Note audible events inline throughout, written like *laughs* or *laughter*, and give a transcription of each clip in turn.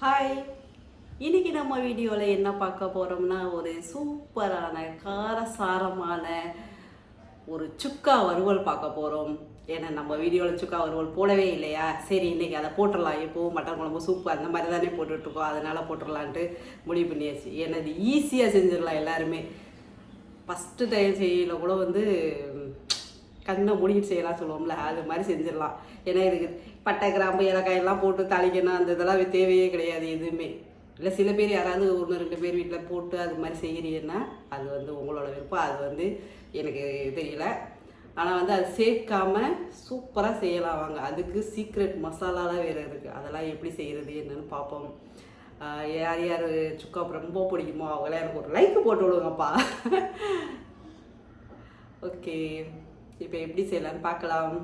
Hi இன்றைக்கி நம்ம வீடியோவில் என்ன பார்க்க போகிறோம்னா ஒரு சூப்பரான காரசாரமான ஒரு சுக்கா வறுவல் பார்க்க போகிறோம் ஏன்னா நம்ம வீடியோவில் சுக்கா வறுவல் போடவே இல்லையா? சரி இன்றைக்கி அதை போட்டுடலாம். எப்போவும் மட்டன் குழம்பு சூப்பு அந்த மாதிரி தானே போட்டுட்ருக்கோம். அதனால் போட்டுடலான்ட்டு முடிவு பண்ணியாச்சு. ஏன்னா இது ஈஸியாக செஞ்சிடலாம் எல்லாருமே. ஃபஸ்ட்டு டைம் செய்யல கூட வந்து கண்ணை மூடிட்டு செய்யலாம் சொல்லுவோம்ல அது மாதிரி செஞ்சிடலாம். ஏன்னா இதுக்கு பட்டை கிராம்பு ஏலக்காயெல்லாம் போட்டு தாளிக்கணும். அந்த இதெல்லாம் தேவையே கிடையாது எதுவுமே. இல்லை சில பேர் யாராவது ஒன்று ரெண்டு பேர் வீட்டில் போட்டு அது மாதிரி செய்கிறீங்கன்னா அது வந்து உங்களோட விருப்பம். அது வந்து எனக்கு தெரியல. ஆனால் வந்து அது சேர்க்காம சூப்பராக செய்யலாம் வாங்க. அதுக்கு சீக்ரெட் மசாலாலாம் வேறு இருக்குது அதெல்லாம் எப்படி செய்கிறது என்னென்னு பார்ப்போம். யார் யார் சுக்கா ரொம்ப பிடிக்குமோ அவங்களாம் எனக்கு ஒரு லைக் போட்டு விடுங்கப்பா. *laughs* ஓகே இப்போ எப்படி செய்யலான்னு பார்க்கலாம்.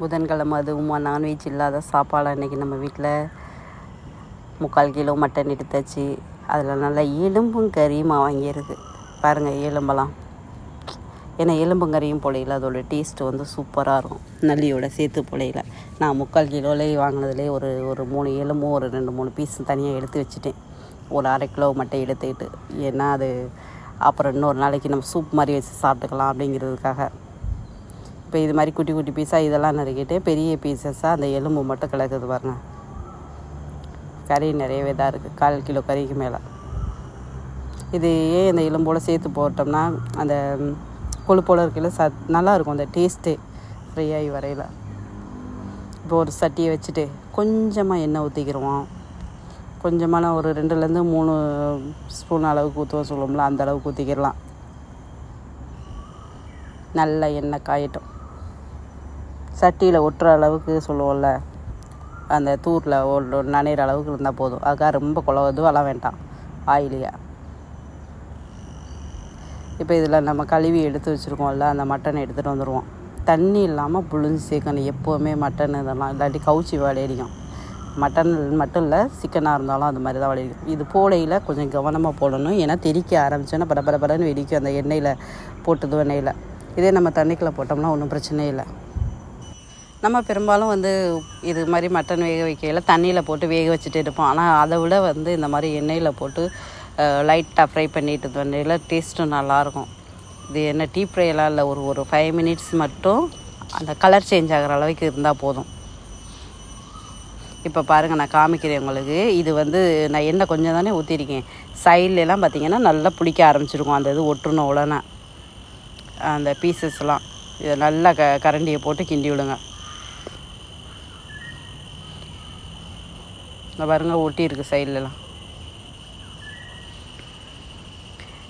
புதன்கிழமை அதுவுமா நான்வெஜ் இல்லாத சாப்பாடு அன்றைக்கி நம்ம வீட்டில் முக்கால் கிலோ மட்டன் எடுத்தாச்சு. அதில் நல்லா எலும்பும் கறியுமா வாங்கிடுது பாருங்கள் எலும்பெல்லாம் ஏன்னா எலும்பும் கறியும் புழையில அதோட டேஸ்ட்டு வந்து சூப்பராக இருக்கும். நல்லியோட சேர்த்து பொழையில நான் முக்கால் கிலோலேயே வாங்கினதுலேயே ஒரு ஒரு மூணு எலும்பும் ஒரு ரெண்டு மூணு பீஸ் தனியாக எடுத்து வச்சுட்டேன். ஒரு அரை கிலோ மட்டும் எடுத்துக்கிட்டு. ஏன்னா அது அப்புறம் இன்னொரு நாளைக்கு நம்ம சூப் மாதிரி வச்சு சாப்பிட்டுக்கலாம் அப்படிங்கிறதுக்காக. இப்போ இது மாதிரி குட்டி குட்டி பீஸாக இதெல்லாம் நறுக்கிட்டு பெரிய பீசஸாக அந்த எலும்பு மட்டும் கிடக்குது பாருங்க. கறி நிறையவே தான் இருக்குது கால் கிலோ கறிக்கு மேலே. இது ஏன் இந்த எலும்போடு சேர்த்து போட்டோம்னா அந்த கொழுப்போட இருக்கையில் சத் நல்லாயிருக்கும் அந்த டேஸ்ட்டு ஃப்ரீயாகி வரையில். இப்போ ஒரு சட்டியை வச்சுட்டு கொஞ்சமாக எண்ணெய் ஊற்றிக்கிடுவோம் கொஞ்சமான ஒரு ரெண்டுலேருந்து மூணு ஸ்பூன் அளவுக்கு ஊற்றுவோம் சொல்லுவோம்ல அந்த அளவுக்கு ஊற்றிக்கிடலாம் நல்ல எண்ணெய் காயட்டும். சட்டியில் ஒட்டுற அளவுக்கு சொல்லுவோம்ல அந்த தூரில் ஒரு நனைகிற அளவுக்கு இருந்தால் போதும். அதுக்காக ரொம்ப குழவதுவெல்லாம் வேண்டாம். ஆயிலியாக இப்போ இதில் நம்ம கழுவி எடுத்து வச்சுருக்கோம்ல அந்த மட்டனை எடுத்துகிட்டு வந்துடுவோம் தண்ணி இல்லாமல் புழிஞ்சு சேர்க்கணும். எப்போவுமே மட்டன் இதெல்லாம் இல்லாட்டி கவுச்சி விளையடிக்கும் மட்டன் மட்டும் இல்லை சிக்கனாக இருந்தாலும் அந்த மாதிரி தான் விளையடிக்கும் இது போடையில் கொஞ்சம் கவனமாக போடணும். ஏன்னா தெறிக்க ஆரம்பிச்சோன்னா பட பட படன்னு வெடிக்கும் அந்த எண்ணெயில் போட்டது எண்ணெயில். இதே நம்ம தண்ணிக்குள்ளே போட்டோம்னா ஒன்றும் பிரச்சனை இல்லை. நம்ம பெரும்பாலும் வந்து இது மாதிரி மட்டன் வேக வைக்கையில் தண்ணியில் போட்டு வேக வச்சுட்டு இருப்போம். ஆனால் அதை விட வந்து இந்த மாதிரி எண்ணெயில் போட்டு லைட்டாக ஃப்ரை பண்ணிட்டு வண்டையில் டேஸ்ட்டும் நல்லாயிருக்கும் இது என்ன டீ ஃப்ரைலாம் இல்லை ஒரு ஒரு ஃபைவ் மினிட்ஸ் மட்டும் அந்த கலர் சேஞ்ச் ஆகிற அளவுக்கு இருந்தால் போதும். இப்போ பாருங்கள் நான் காமிக்கிறேன் உங்களுக்கு. இது வந்து நான் எண்ணெய் கொஞ்சம் தானே ஊற்றிருக்கேன் சைட்லலாம் பார்த்தீங்கன்னா நல்லா புளிக்க ஆரம்பிச்சிருக்கும். அந்த இது ஒட்டுன உடனே. அந்த பீசஸ்லாம் இதை நல்லா க கரண்டியை போட்டு கிண்டி விடுங்க. இந்த பாருங்க ஒட்டி இருக்கு சைட்லலாம்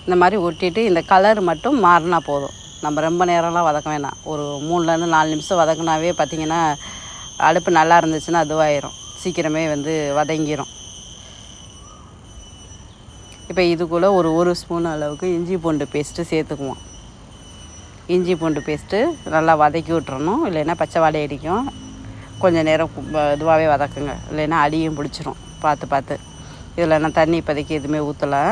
இந்த மாதிரி ஒட்டிட்டு இந்த கலர் மட்டும் மாறினா போதும். நம்ம ரொம்ப நேரம்லாம் வதக்க வேணாம். ஒரு மூணுலேருந்து நாலு நிமிஷம் வதக்குனாவே பார்த்திங்கன்னா அடுப்பு நல்லா இருந்துச்சுன்னா அதுவாயிரும். சீக்கிரமே வந்து வதங்கிரும். இப்போ இதுக்குள்ளே ஒரு ஒரு ஸ்பூன் அளவுக்கு இஞ்சி பூண்டு பேஸ்ட்டு சேர்த்துக்குவோம். இஞ்சி பூண்டு பேஸ்ட்டு நல்லா வதக்கி விட்டுறணும். இல்லைன்னா பச்சை வாடை அடிக்கும். கொஞ்சம் நேரம் இதுவாகவே வதக்குங்க. இல்லைன்னா அடியும் பிடிச்சிரும். பார்த்து பார்த்து. இதில் நான் தண்ணி இப்போதைக்கு எதுவுமே ஊற்றலை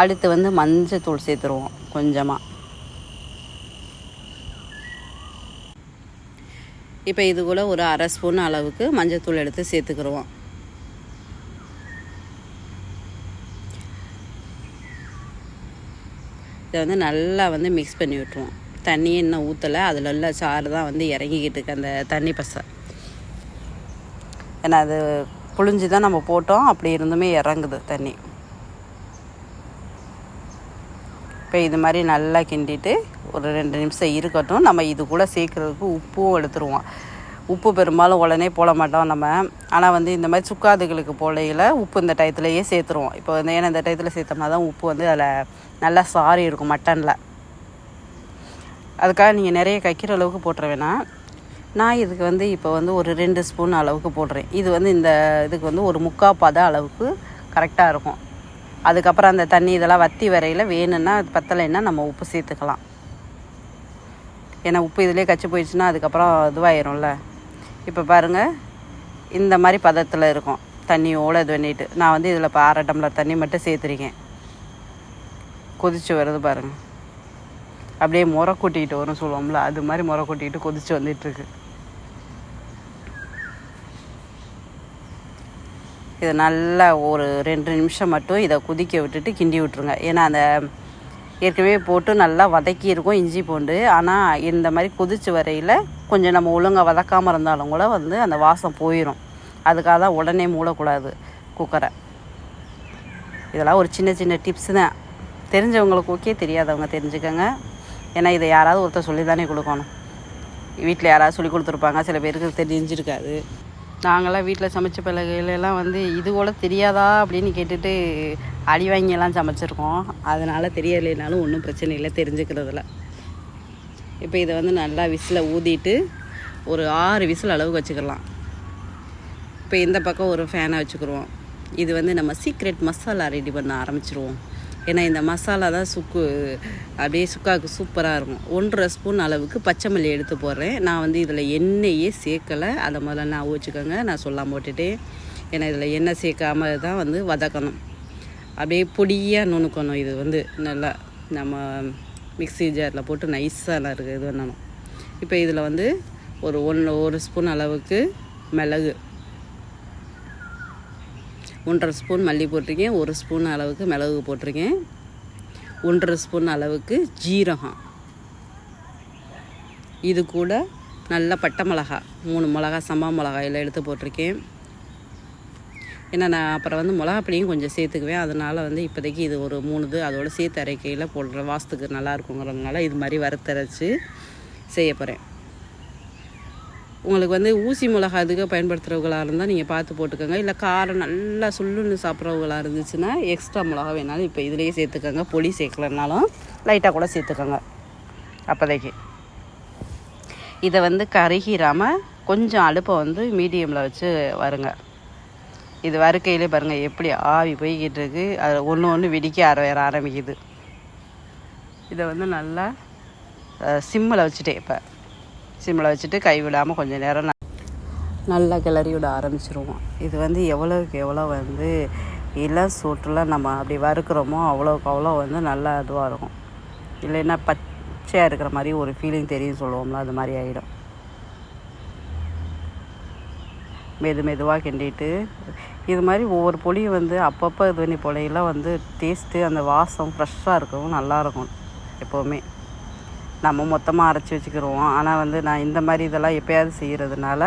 அடுத்து வந்து மஞ்சள் தூள் சேர்த்துருவோம் கொஞ்சமாக இப்போ இது கூட ஒரு அரை ஸ்பூன் அளவுக்கு மஞ்சத்தூள் எடுத்து சேர்த்துக்கிடுவோம் இதை வந்து நல்லா வந்து மிக்ஸ் பண்ணி விட்டுருவோம். தண்ணியே இன்னும் ஊற்றலை அதில் உள்ள சாறு தான் வந்து இறங்கிக்கிட்டு இருக்கு அந்த தண்ணி பசை. ஏன்னா அது புழிஞ்சு தான் நம்ம போட்டோம். அப்படி இருந்துமே இறங்குது தண்ணி. இப்போ இது மாதிரி நல்லா கிண்டிட்டு ஒரு ரெண்டு நிமிஷம் இருக்கட்டும். நம்ம இது கூட சேர்க்குறதுக்கு உப்பும் எடுத்துருவோம். உப்பு பெரும்பாலும் உடனே போட மாட்டோம் நம்ம. ஆனால் வந்து இந்த மாதிரி சுக்காதுகளுக்கு போலையில் உப்பு இந்த டயத்துலையே சேர்த்துருவோம். இப்போ வந்து ஏன்னா இந்த டயத்தில் சேர்த்தோம்னா தான் உப்பு வந்து அதில் நல்லா சாரி இருக்கும் மட்டனில். அதுக்காக நீங்கள் நிறைய கைக்கிற அளவுக்கு போட்டுற வேணாம். நான் இதுக்கு வந்து இப்போ வந்து ஒரு ரெண்டு ஸ்பூன் அளவுக்கு போடுறேன். இது வந்து இந்த இதுக்கு வந்து ஒரு முக்கால் பத அளவுக்கு கரெக்டாக இருக்கும். அதுக்கப்புறம் அந்த தண்ணி இதெல்லாம் வத்தி வரையில் வேணும்னா அது பத்தலைன்னா நம்ம உப்பு சேர்த்துக்கலாம். ஏன்னா உப்பு இதிலே கச்சி போயிடுச்சுன்னா அதுக்கப்புறம் இதுவாயிரும்ல. இப்போ பாருங்கள் இந்த மாதிரி பதத்தில் இருக்கும். தண்ணியோடு இது பண்ணிட்டு நான் வந்து இதில் இப்போ அரை டம்ளர் தண்ணி மட்டும் சேர்த்துருக்கேன். கொதிச்சு வருது பாருங்கள் அப்படியே முறை கூட்டிகிட்டு வரும் சொல்லுவோம்ல அது மாதிரி முறை கொட்டிக்கிட்டு கொதிச்சு வந்துட்டுருக்கு. இதை நல்லா ஒரு ரெண்டு நிமிஷம் மட்டும் இதை கொதிக்க விட்டுட்டு கிண்டி விட்ருங்க ஏன்னா அந்த ஏற்கனவே போட்டு நல்லா வதக்கி இருக்கும் இஞ்சி பூண்டு. ஆனால் இந்த மாதிரி கொதிச்சு வரையில் கொஞ்சம் நம்ம ஒழுங்காக வதக்காமல் இருந்தாலும் கூட வந்து அந்த வாசம் போயிடும் அதுக்காக தான் உடனே மூடக்கூடாது குக்கரை இதெல்லாம் ஒரு சின்ன சின்ன டிப்ஸ் தான். தெரிஞ்சவங்களுக்கு ஓகே தெரியாதவங்க தெரிஞ்சுக்கோங்க. ஏன்னா இதை யாராவது ஒருத்தர் சொல்லி தானே கொடுக்கணும். வீட்டில் யாராவது சொல்லி கொடுத்துருப்பாங்க. சில பேருக்கு தெரிஞ்சிருக்காது. நாங்களாம் வீட்டில் சமைச்ச பிள்ளைகளெல்லாம் வந்து இது கூட தெரியாதா? அப்படின்னு கேட்டுட்டு அடி வாங்கியெல்லாம் சமைச்சிருக்கோம். அதனால் தெரியலைனாலும் ஒன்றும் பிரச்சனை இல்லை தெரிஞ்சுக்கிறதுல. இப்போ இதை வந்து நல்லா விசில் ஊதிட்டு ஒரு ஆறு விசில் அளவுக்கு வச்சுக்கலாம். இப்போ இந்த பக்கம் ஒரு ஃபேனை வச்சுக்கிடுவோம் இது வந்து நம்ம சீக்ரெட் மசாலா ரெடி பண்ண ஆரம்பிச்சிருவோம். ஏன்னா இந்த மசாலா தான் சுக்கு அப்படியே சுக்காவுக்கு சூப்பராக இருக்கும். ஒன்றரை ஸ்பூன் அளவுக்கு பச்சை மல்லி எடுத்து போடுறேன். நான் வந்து இதில் எண்ணெயே சேர்க்கலை. அதை முதல்ல நான் வச்சுக்கோங்க நான் சொல்லாமல் போட்டுட்டு ஏன்னா இதில் எண்ணெய் சேர்க்காம தான் வந்து வதக்கணும். அப்படியே பொடியாக நுணுக்கணும் இது வந்து. நல்லா நம்ம மிக்ஸி ஜாரில் போட்டு நைஸாக இருக்குது இது பண்ணணும். இப்போ இதில் வந்து ஒரு ஒன்று ஒரு ஸ்பூன் அளவுக்கு மிளகு. ஒன்றரை ஸ்பூன் மல்லி போட்டிருக்கேன் ஒரு ஸ்பூன் அளவுக்கு மிளகு போட்டிருக்கேன். ஒன்றரை ஸ்பூன் அளவுக்கு ஜீரகம். இது கூட நல்ல பட்டை மிளகா மூணு மிளகா சம்பா மிளகாயில் எடுத்து போட்டிருக்கேன். ஏன்னா நான் அப்புறம் வந்து மிளகா கொஞ்சம் சேர்த்துக்குவேன். அதனால் வந்து இப்போதைக்கு இது ஒரு மூணுது அதோட சேர்த்து அரைக்கையில் போடுற வாசத்துக்கு நல்லா இருக்குங்கிறதுனால இது மாதிரி வறுத்தரைச்சி செய்ய போகிறேன் உங்களுக்கு வந்து ஊசி மிளகா அதுக்கு பயன்படுத்துகிறவங்களாக இருந்தால் நீங்கள் பார்த்து போட்டுக்கோங்க. இல்லை காரம் நல்லா சுள்ளுன்னு சாப்பிட்றவங்களா இருந்துச்சுன்னா எக்ஸ்ட்ரா மிளகா வேணாலும் இப்போ இதுலேயே சேர்த்துக்கோங்க. பொடி சேர்க்கலனாலும் லைட்டாக கூட சேர்த்துக்கோங்க. அப்போதைக்கு. இதை வந்து கருகிராமல் கொஞ்சம் அடுப்பை வந்து மீடியமில் வச்சு வருங்க. இது வறுக்கையிலே பாருங்கள் எப்படி ஆவி போய்கிட்டு இருக்கு. அது ஒன்று ஒன்று வெடிக்க ஆர ஆரம்பிக்குது. இதை வந்து நல்லா சிம்மில் வச்சுட்டேன் இப்போ. சிம்மில் வச்சுட்டு கை விடாமல் கொஞ்சம் நேரம் நல்லா கிளறி விட ஆரம்பிச்சிருவோம். இது வந்து எவ்வளோக்கு எவ்வளோ வந்து இளம் சூட்டில் நம்ம அப்படி வறுக்கிறோமோ அவ்வளோக்கு அவ்வளோ வந்து நல்லா இதுவாக இருக்கும். இல்லைன்னா பச்சையாக இருக்கிற மாதிரி ஒரு ஃபீலிங் தெரியும் சொல்லுவோம்ல அது மாதிரி ஆகிடும் மெது மெதுவாக கிண்டிட்டு இது மாதிரி ஒவ்வொரு பொடியும் வந்து அப்பப்போ இது பண்ணி பொழையெல்லாம் வந்து டேஸ்ட்டு அந்த வாசம் ஃப்ரெஷ்ஷாக இருக்கவும் நல்லாயிருக்கும் எப்போவுமே. நம்ம மொத்தமாக அரைச்சி வச்சுக்கிடுவோம் ஆனால் வந்து நான் இந்த மாதிரி இதெல்லாம் எப்போயாவது செய்கிறதுனால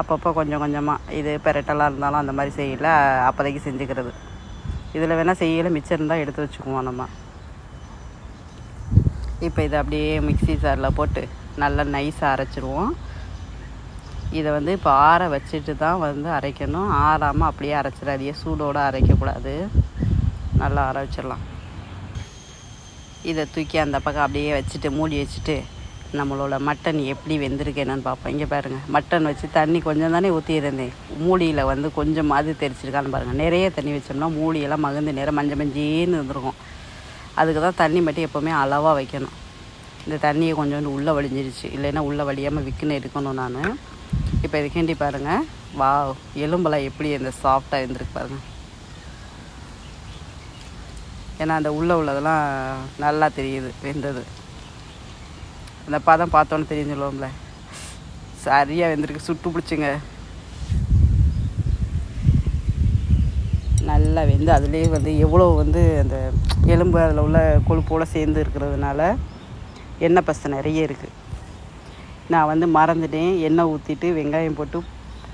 அப்பப்போ கொஞ்சம் கொஞ்சமாக இது பெரட்டலாக இருந்தாலும் அந்த மாதிரி செய்யல. அப்போதைக்கு செஞ்சுக்கிறது. இதில் வேணால் செய்யலை மிச்சம் இருந்தால் எடுத்து வச்சுக்குவோம் நம்ம. இப்போ இதை அப்படியே மிக்ஸி சாரில் போட்டு நல்லா நைஸாக அரைச்சிடுவோம் இதை வந்து இப்போ ஆற வச்சுட்டு தான் வந்து அரைக்கணும். ஆறாமல் அப்படியே அரைச்சிடாதியே சூடோடு அரைக்கக்கூடாது. நல்லா அரைச்சிடலாம் வச்சிடலாம். இதை தூக்கி அந்த பக்கம் அப்படியே வச்சுட்டு மூடி வச்சுட்டு நம்மளோட மட்டன் எப்படி வெந்திருக்கு என்னன்னு பார்ப்போம். இங்கே பாருங்கள் மட்டன் வச்சு தண்ணி கொஞ்சம் தானே ஊற்றியிருந்தேன் மூடியில் வந்து கொஞ்சம் அது தெரிச்சிருக்கான்னு பாருங்கள் நிறைய தண்ணி வச்சோம்னா மூடியெல்லாம் மகுந்து நேரம் மஞ்சள் மஞ்சேன்னு இருந்திருக்கும். அதுக்கு தான் தண்ணி மட்டும் எப்போவுமே அளவாக வைக்கணும். இந்த தண்ணியை கொஞ்சோண்டு உள்ளே வழிஞ்சிருச்சு. இல்லைன்னா உள்ளே வழியாமல் விற்குன்னு எடுக்கணும் நான். இப்போ இது கிண்டி பாருங்கள் வா எலும்பெல்லாம் எப்படி இந்த சாஃப்டாக இருந்திருக்கு பாருங்கள் ஏன்னா அந்த உள்ளே உள்ளதெல்லாம் நல்லா தெரியுது வெந்தது. அந்த பதம் பார்த்தோன்னு தெரியும் சொல்லுவோம்ல. சரியாக வெந்திருக்கு சுட்டு பிடிச்சிங்க. நல்லா வெந்து அதுலேயே வந்து எவ்வளோ வந்து அந்த எலும்பு அதில் உள்ள கொழுப்போடு சேர்ந்து இருக்கிறதுனால எண்ணெய் பசை நிறைய இருக்குது நான் வந்து மறந்துட்டேன். எண்ணெய் ஊற்றிட்டு வெங்காயம் போட்டு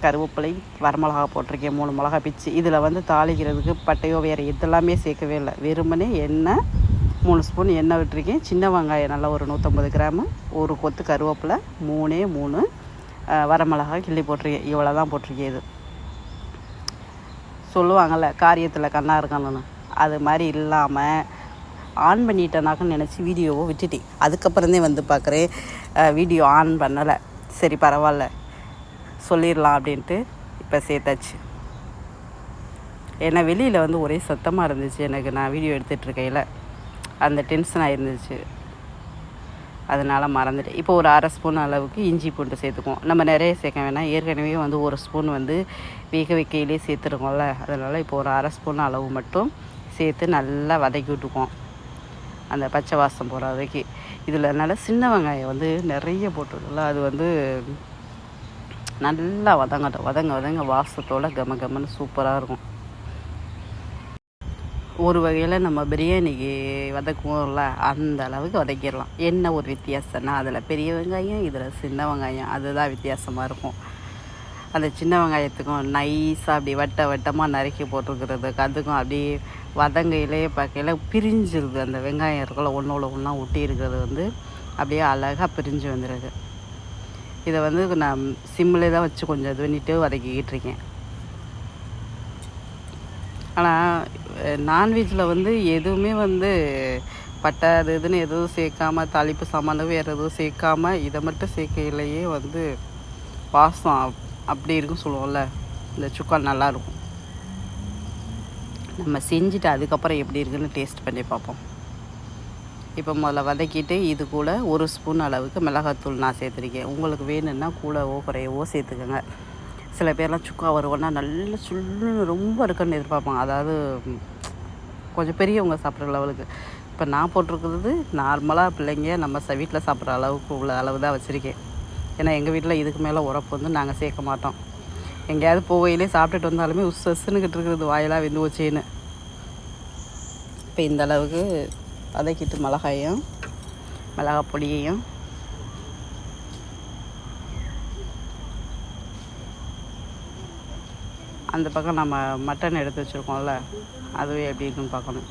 கருவேப்பிலை வரமிளகா போட்டிருக்கேன் மூணு மிளகா பிச்சு. இதில் வந்து தாளிக்கிறதுக்கு பட்டையோ வேறு இதெல்லாமே சேர்க்கவே இல்லை. வெறுமனே எண்ணெய் மூணு ஸ்பூன் எண்ணெய் விட்டுருக்கேன். சின்ன வெங்காயம் நல்லா ஒரு நூற்றம்பது கிராமு ஒரு கொத்து கருவேப்பிலை மூணே மூணு வரமிளகா கிள்ளி போட்டிருக்கேன். இவ்வளோ தான் போட்டிருக்கேன் இது. சொல்லுவாங்கள்ல காரியத்தில் கண்ணாக இருக்கணும்னு. அது மாதிரி இல்லாமல் ஆன் பண்ணிட்டேனாக்கன்னு நினச்சி வீடியோவை விட்டுட்டேன். அதுக்கப்புறந்தே வந்து பார்க்குறேன். வீடியோ ஆன் பண்ணலை. சரி பரவாயில்ல. சொல்லிடலாம் அப்படின்ட்டு இப்போ சேர்த்தாச்சு. ஏன்னா வெளியில் வந்து ஒரே சத்தமாக இருந்துச்சு. எனக்கு நான் வீடியோ எடுத்துகிட்ருக்கையில் அந்த டென்ஷன் இருந்துச்சு. அதனால் மறந்துட்டேன். இப்போ ஒரு அரை ஸ்பூன் அளவுக்கு இஞ்சி பூண்டு சேர்த்துக்குவோம். நம்ம நிறைய சேர்க்க வேணாம். ஏற்கனவே வந்து ஒரு ஸ்பூன் வந்து வேக வைக்கையிலே சேர்த்துருக்கோம்ல. அதனால் இப்போ ஒரு அரை ஸ்பூன் அளவு மட்டும் சேர்த்து நல்லா வதக்கி விட்டுக்குவோம். அந்த பச்சை வாசம் போகிற வதக்கி இதில் நல்ல சின்ன வெங்காயம் வந்து நிறைய போட்டுருக்குல்ல அது வந்து நல்லா வதங்கட்டும். வதங்க வதங்க வாசத்தோட கம கமன்னு சூப்பராக இருக்கும். ஒரு வகையில் நம்ம பிரியாணிக்கு வதக்குவோம்ல அந்த அளவுக்கு வதக்கிடலாம். என்ன ஒரு வித்தியாசம்னா அதில் பெரிய வெங்காயம் இதில் சின்ன வெங்காயம் அதுதான் வித்தியாசமாக இருக்கும். அந்த சின்ன வெங்காயத்துக்கும் நைஸாக அப்படி வட்ட வட்டமாக நறுக்கி போட்டுருக்கிறதுக்கு அதுக்கும் அப்படியே வதங்கையிலே பார்க்கையில் பிரிஞ்சிருது. அந்த வெங்காயம் இருக்கல ஒன்றோட ஒன்றா ஒட்டி இருக்கிறது வந்து அப்படியே அழகாக பிரிஞ்சு வந்துடுது இதை வந்து நான் சிம்மில் தான் வச்சு கொஞ்சம் இது பண்ணிட்டு வதக்கிக்கிட்டு இருக்கேன். ஆனால் நான்வெஜ்ஜில் வந்து எதுவுமே வந்து பட்டை அது இதுன்னு எதுவும் சேர்க்காம தாளிப்பு சாமான் வேறு எதுவும் சேர்க்காம இதை மட்டும் சேர்க்கையிலேயே வந்து வாசம் அப்படி இருக்கும் சொல்லுவோம்ல இந்த சுக்கா நல்லாயிருக்கும் நம்ம செஞ்சுட்டு அதுக்கப்புறம் எப்படி இருக்குன்னு டேஸ்ட் பண்ணி பார்ப்போம். இப்போ முதல்ல வதக்கிட்டு இது கூட ஒரு ஸ்பூன் அளவுக்கு மிளகாத்தூள் நான் சேர்த்துருக்கேன். உங்களுக்கு வேணும்னா கூடவோ குறையவோ சேர்த்துக்கோங்க. சில பேர்லாம் சுக்கா வருவோன்னா நல்ல சுள்ளுன்னு ரொம்ப இருக்குன்னு எதிர்பார்ப்பாங்க. அதாவது கொஞ்சம் பெரியவங்க சாப்பிட்ற லெவலுக்கு. இப்போ நான் போட்டிருக்கிறது நார்மலாக பிள்ளைங்க நம்ம ச வீட்டில் சாப்பிட்ற அளவுக்கு உள்ள அளவு தான் வச்சுருக்கேன். ஏன்னா எங்கள் வீட்டில் இதுக்கு மேலே உரப்பு வந்து நாங்கள் சேர்க்க மாட்டோம். எங்கேயாவது போகையிலே சாப்பிட்டுட்டு வந்தாலுமே உஸ் உஸ்ஸுன்னுக்கிட்டு இருக்கிறது வாயிலாக வெந்து வச்சேன்னு இப்போ இந்த அளவுக்கு வதக்கிட்டு மிளகாயும் மிளகா பொடியையும் அந்த பக்கம் நம்ம மட்டன் எடுத்து வச்சுருக்கோம்ல அதுவே எப்படி இருக்குன்னு பார்க்கணும்.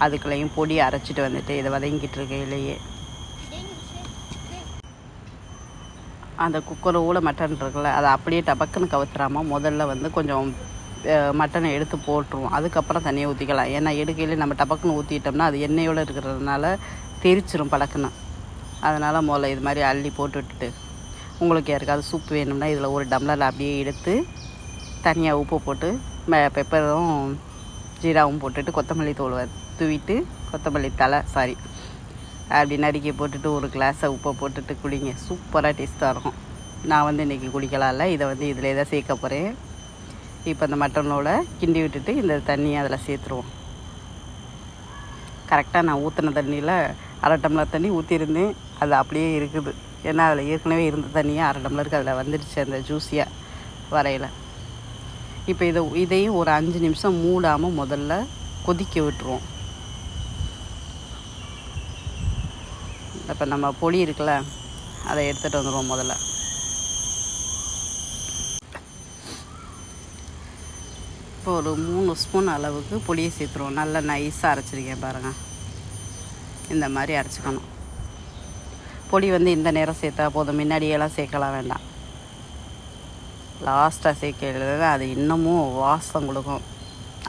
அதுக்குள்ளேயும் பொடி அரைச்சிட்டு வந்துட்டு இதை வதங்கிட்டு இருக்கையிலேயே அந்த குக்கரோட மட்டன் இருக்குல்ல அதை அப்படியே டபக்குன்னு கவுத்துறாமல் முதல்ல வந்து கொஞ்சம் மட்டனை எடுத்து போட்டுருவோம். அதுக்கப்புறம் தண்ணியை ஊற்றிக்கலாம் ஏன்னா எடுக்கையிலே நம்ம டபக்குன்னு ஊற்றிட்டோம்னா அது எண்ணெயோடு இருக்கிறதுனால தெரிச்சிரும் பழக்குன்னு அதனால் முதல்ல இது மாதிரி அள்ளி போட்டு விட்டுட்டு உங்களுக்கு யாருக்காவது சூப் வேணும்னா இதில் ஒரு டம்ளரில் அப்படியே எடுத்து தனியாக உப்பு போட்டு பெப்பரும் ஜீராவும் போட்டுட்டு கொத்தமல்லி தூள் தூவிட்டு கொத்தமல்லி தலை சாரி அப்படி நறுக்கி போட்டுட்டு ஒரு கிளாஸை உப்பை போட்டுட்டு குடிங்க. சூப்பராக டேஸ்ட்டாக இருக்கும். நான் வந்து இன்றைக்கி குடிக்கலாம்ல. இதை வந்து இதில் தான் சேர்க்க போகிறேன் இப்போ இந்த மட்டனோட கிண்டி விட்டுட்டு இந்த தண்ணியை அதில் சேர்த்துருவோம். கரெக்டாக நான் ஊற்றின தண்ணியில் அரை டம்ளர் தண்ணி ஊற்றிருந்தேன் அது அப்படியே இருக்குது. ஏன்னா அதில் ஏற்கனவே இருந்த தண்ணியாக அரை டம்ளருக்கு அதில் வந்துடுச்சு அந்த ஜூஸியாக வரையில். இப்போ இதை இதையும் ஒரு அஞ்சு நிமிஷம் மூடாமல் முதல்ல கொதிக்க விட்டுருவோம். இப்போ நம்ம பொடி இருக்குல்ல அதை எடுத்துகிட்டு வந்துடுவோம் முதல்ல. இப்போ ஒரு மூணு ஸ்பூன் அளவுக்கு புளியை சேர்த்துருவோம். நல்லா நைஸாக அரைச்சிருக்கேன் பாருங்கள் இந்த மாதிரி அரைச்சிக்கணும். பொடி வந்து இந்த நேரம் சேர்த்தா போதும். முன்னாடியெல்லாம் சேர்க்கலாம் வேண்டாம். லாஸ்ட்டாக சேர்க்கிறது அது. இன்னமும் வாசம் கொடுக்கும்.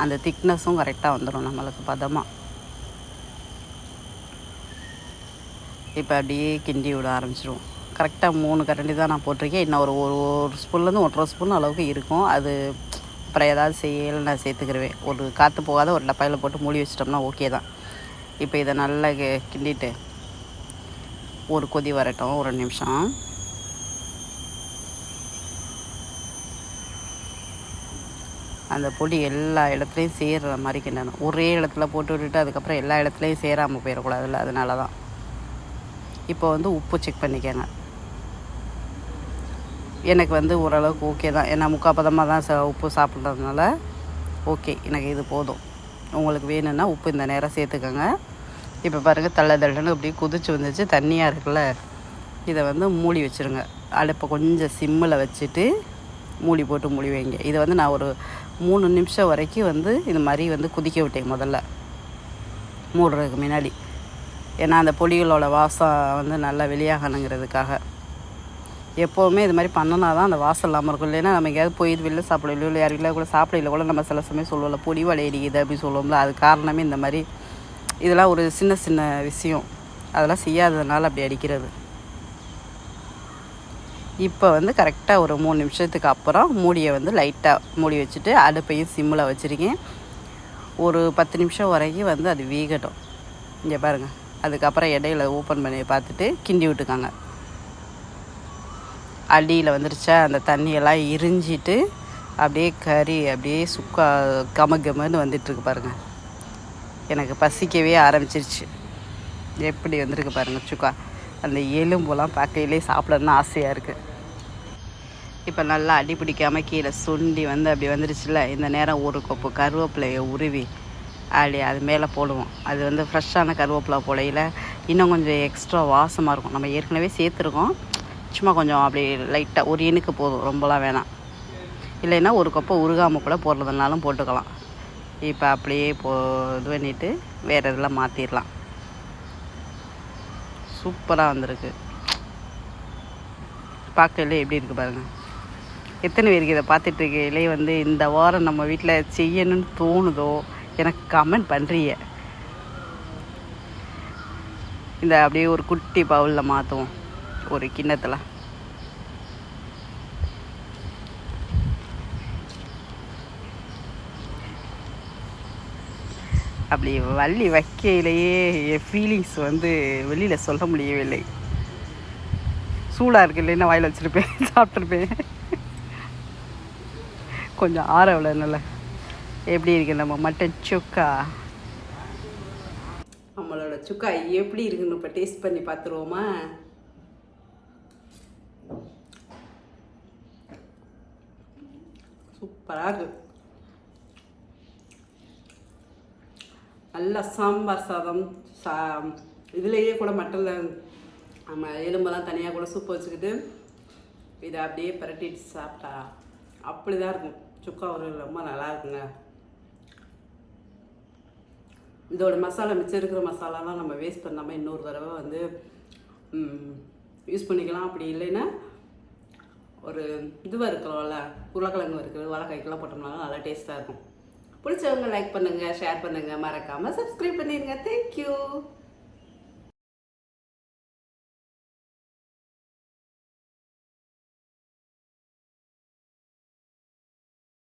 அந்த திக்னஸும் கரெக்டாக வந்துடும் நம்மளுக்கு பதமாக இப்போ அப்படியே கிண்டி விட ஆரம்பிச்சிடுவோம் கரெக்டாக மூணு கரண்டி தான் நான் போட்டிருக்கேன். இன்னும் ஒரு ஒரு ஒரு ஸ்பூன்லேருந்து ஒன்றரை ஸ்பூன் அளவுக்கு இருக்கும். அது அப்புறம் ஏதாவது செய்யல நான் சேர்த்துக்கிருவேன். ஒரு காற்று போகாத ஒரு டப்பாயில் போட்டு மூடி வச்சிட்டோம்னா ஓகே தான். இப்போ இதை நல்லா கி- கிண்டிட்டு ஒரு கொதி வரட்டும் ஒரு நிமிஷம். அந்த பொடி எல்லா இடத்துலையும் சேர்கிற மாதிரி கிண்டணும். ஒரே இடத்துல போட்டு விட்டுட்டு அதுக்கப்புறம் எல்லா இடத்துலையும் சேராமல் போயிடக்கூடாதுல்ல அதனால தான் இப்போ வந்து உப்பு செக் பண்ணிக்கோங்க. எனக்கு வந்து ஓரளவுக்கு ஓகே தான். ஏன்னா முக்காப்பதமாக தான் ச உப்பு சாப்பிட்றதுனால ஓகே எனக்கு இது போதும். உங்களுக்கு வேணும்னா உப்பு இந்த நேரம் சேர்த்துக்கோங்க. இப்போ பாருங்கள் தள்ள தள்ளன்னு அப்படியே குதிச்சு வந்துச்சு. தண்ணியாக இருக்குல்ல? இதை வந்து மூடி வச்சுருங்க. அடுப்பை கொஞ்சம் சிம்மில் வச்சுட்டு மூடி போட்டு மூடி வைங்க. இதை வந்து நான் ஒரு மூணு நிமிஷம் வரைக்கும் வந்து இது மாதிரி வந்து குதிக்க விட்டேன் முதல்ல. மூடுறதுக்கு முன்னாடி. ஏன்னா அந்த பொடிகளோட வாசம் வந்து நல்லா வெளியாகணுங்கிறதுக்காக. எப்போவுமே இது மாதிரி பண்ணனா தான் அந்த வாசம் இல்லாமல் இருக்கும். இல்லைன்னா நம்ம எங்கேயாவது போய் வெளில சாப்பிடலையோ இல்லை யார் வீட்டில் கூட சாப்பிடல கூட நம்ம சில சமயம் சொல்லுவோம்ல பொடி வளையடிக்குது அப்படின்னு சொல்லுவோம்ல அது காரணமே இந்த மாதிரி இதெல்லாம் ஒரு சின்ன சின்ன விஷயம். அதெல்லாம் செய்யாததுனால அப்படி அடிக்கிறது. இப்போ வந்து கரெக்டாக ஒரு மூணு நிமிஷத்துக்கு அப்புறம் மூடியை வந்து லைட்டாக மூடி வச்சுட்டு அடுப்பையும் சிம்மில் வச்சுருக்கேன். ஒரு பத்து நிமிஷம் வரைக்கும் வந்து அது வீகட்டும். இங்கே பாருங்கள் அதுக்கப்புறம் இடையில ஓப்பன் பண்ணி பார்த்துட்டு கிண்டி விட்டுக்காங்க. அடியில் வந்துருச்சா? அந்த தண்ணியெல்லாம் இரிஞ்சிட்டு அப்படியே கறி அப்படியே சுக்கா கம கமன்னு வந்துட்டுருக்கு பாருங்கள் எனக்கு பசிக்கவே ஆரம்பிச்சிருச்சு. எப்படி வந்திருக்கு பாருங்கள் சுக்கா. அந்த எலும்புலாம் பார்க்கையிலே சாப்பிடணும்னு ஆசையாக இருக்குது இப்போ நல்லா அடி பிடிக்காமல் கீழே சுண்டி வந்து அப்படி வந்துருச்சுல இந்த நேரம் ஒரு கொப்பு கருவேப்பிலையை உருவி அப்படி அது மேலே போடுவோம். அது வந்து ஃப்ரெஷ்ஷான கருவேப்பிலை போலையில் இன்னும் கொஞ்சம் எக்ஸ்ட்ரா வாசமாக இருக்கும். நம்ம ஏற்கனவே சேர்த்துருக்கோம். சும்மா கொஞ்சம் அப்படி லைட்டாக ஒரு இனுக்கு போதும் ரொம்பலாம் வேணாம். இல்லைன்னா ஒரு கப்பை உருகாமல் கூட போடுறதுனாலும் போட்டுக்கலாம். இப்போ அப்படியே போ இது பண்ணிவிட்டு வேறு இதெல்லாம் மாற்றிடலாம் சூப்பராக வந்திருக்கு. பார்க்கல எப்படி இருக்குது பாருங்கள் எத்தனை பேருக்கு இதை பார்த்துட்டு இருக்கையிலே வந்து இந்த வாரம் நம்ம வீட்டில் செய்யணும்னு தோணுதோ எனக்கு கமெண்ட் பண்ணுறீங்க இந்த அப்படியே ஒரு குட்டி பவுலில் மாற்றுவோம் ஒரு கிண்ணத்தில். அப்படி வள்ளி வைக்கையிலேயே என் ஃபீலிங்ஸ் வந்து வெளியில் சொல்ல முடியவில்லை. சூடாக இருக்கு இல்லைன்னா வாயில் வச்சுருப்பேன் *laughs* சாப்பிட்ருப்பேன் கொஞ்சம் ஆற விடணும்ல. எப்படி இருக்கு நம்ம மட்டன் சுக்கா? நம்மளோட சுக்கா எப்படி இருக்குன்னு இப்போ டேஸ்ட் பண்ணி பார்த்துருவோமா? சூப்பராக இருக்கு நல்ல சாம்பார் சாதம் சா இதுலேயே கூட மட்டனில் நம்ம எலும்பெல்லாம் தனியாக கூட சூப்பு வச்சுக்கிட்டு இதை அப்படியே பரட்டிட்டு சாப்பிட்டா அப்படி தான் இருக்கும். சுக்கா ஒரு ரொம்ப நல்லா இருக்குங்க. இதோட மசாலா மிச்சம் இருக்கிற மசாலாலாம் நம்ம வேஸ்ட் பண்ணாமல் இன்னொரு தடவை வந்து யூஸ் பண்ணிக்கலாம். அப்படி இல்லைன்னா ஒரு இதுவாக இருக்கிறோம்ல உருளைக்கிழங்கு இருக்குது வாழைக்காய்க்கெல்லாம் போட்டோம்னா நல்லா டேஸ்ட்டாக இருக்கும். பிடிச்சவங்க லைக் பண்ணுங்கள் ஷேர் பண்ணுங்கள் மறக்காமல் சப்ஸ்கிரைப் பண்ணிடுங்க தேங்க்யூ